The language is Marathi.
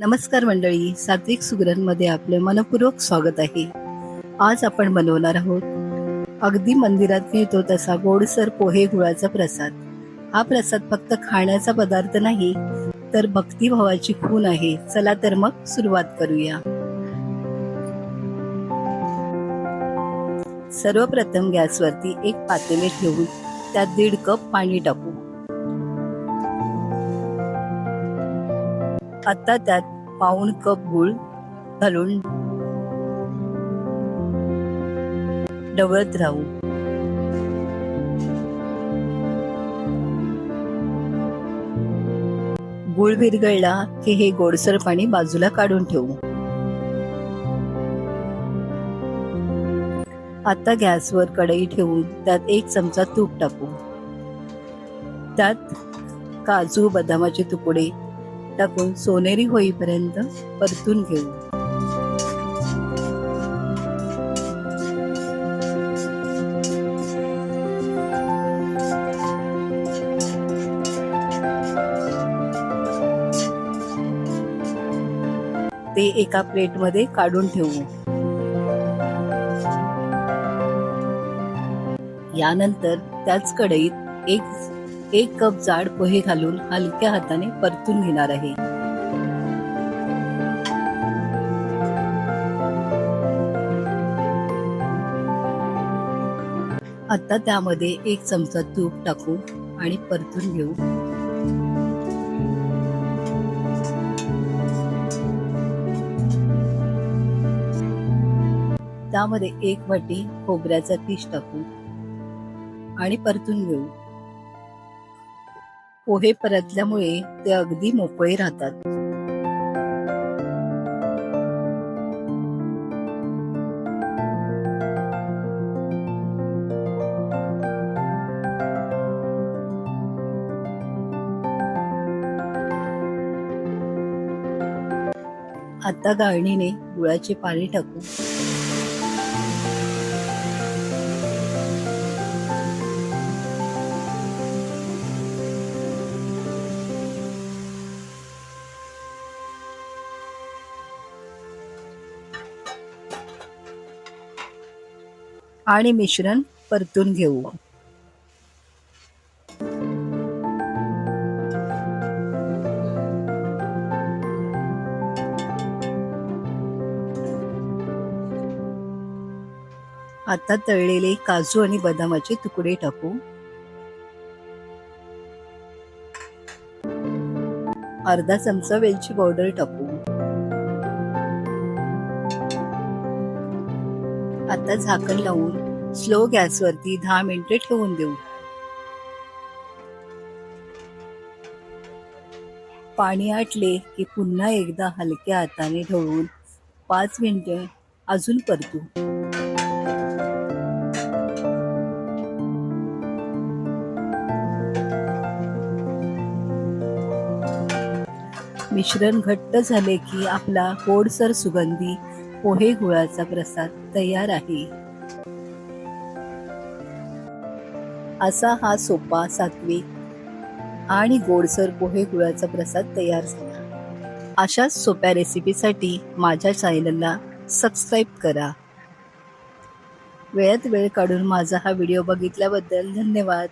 नमस्कार मंडळी सात्विक सुगरणमध्ये आपले मनपूर्वक स्वागत आहे. आज आपण बनवणार आहोत अगदी मंदिरात मिळतो तसा गोडसर पोहे गुळाचा प्रसाद. हा प्रसाद फक्त खाण्याचा पदार्थ नाही तर भक्तिभावाची खून आहे. चला तर मग सुरुवात करूया. सर्वप्रथम गॅसवरती एक पातेले ठेवून त्यात दीड कप पाणी टाकू. आता त्यात पाऊण कप गुळ घालून ढवळत राहू. गुळ विरघळला की हे गोडसर पाणी बाजूला काढून ठेवू. आता गॅसवर कढई ठेवून त्यात एक चमचा तूप टाकू. त्यात काजू बदामाचे तुकडे टाकून सोनेरी होईपर्यंत परतून घेऊ. ते एका प्लेटमध्ये काढून ठेवू. यानंतर त्याच कढईत एक एक कप जाड पोहे घालून हलक्या हाताने परतून घेणार आहे. आता त्यामध्ये एक चमचा तूप टाकू आणि परतून घेऊ. त्यामध्ये एक वाटी खोबऱ्याचा किस टाकू आणि परतून घेऊ. पोहे परतल्यामुळे ते अगदी मोकळे राहतात. आता गाळणीने गुळाचे पाणी टाकू. आणि मिश्रण परतून घेऊ. आता तळलेले काजू आणि बदामाचे तुकडे टाकू. अर्धा चमचा वेलची पावडर टाकू. आता झाकण लावून स्लो गॅसवरती दहा मिनिटे ठेवून देऊ. पाणी आटले की पुन्हा एकदा हलक्या हाताने ढवळून पाच मिनिटे अजून परतू. मिश्रण घट्ट झाले की आपला गोडसर सुगंधी पोहे गुळाचा प्रसाद तयार आहे. असा हा सोपा सात्विक आणि गोडसर पोहे गुळाचा प्रसाद तयार झाला. अशाच सोप्या रेसिपीसाठी माझ्या चॅनलला सबस्क्राईब करा. वेळात वेळ काढून माझा हा व्हिडिओ बघितल्याबद्दल धन्यवाद.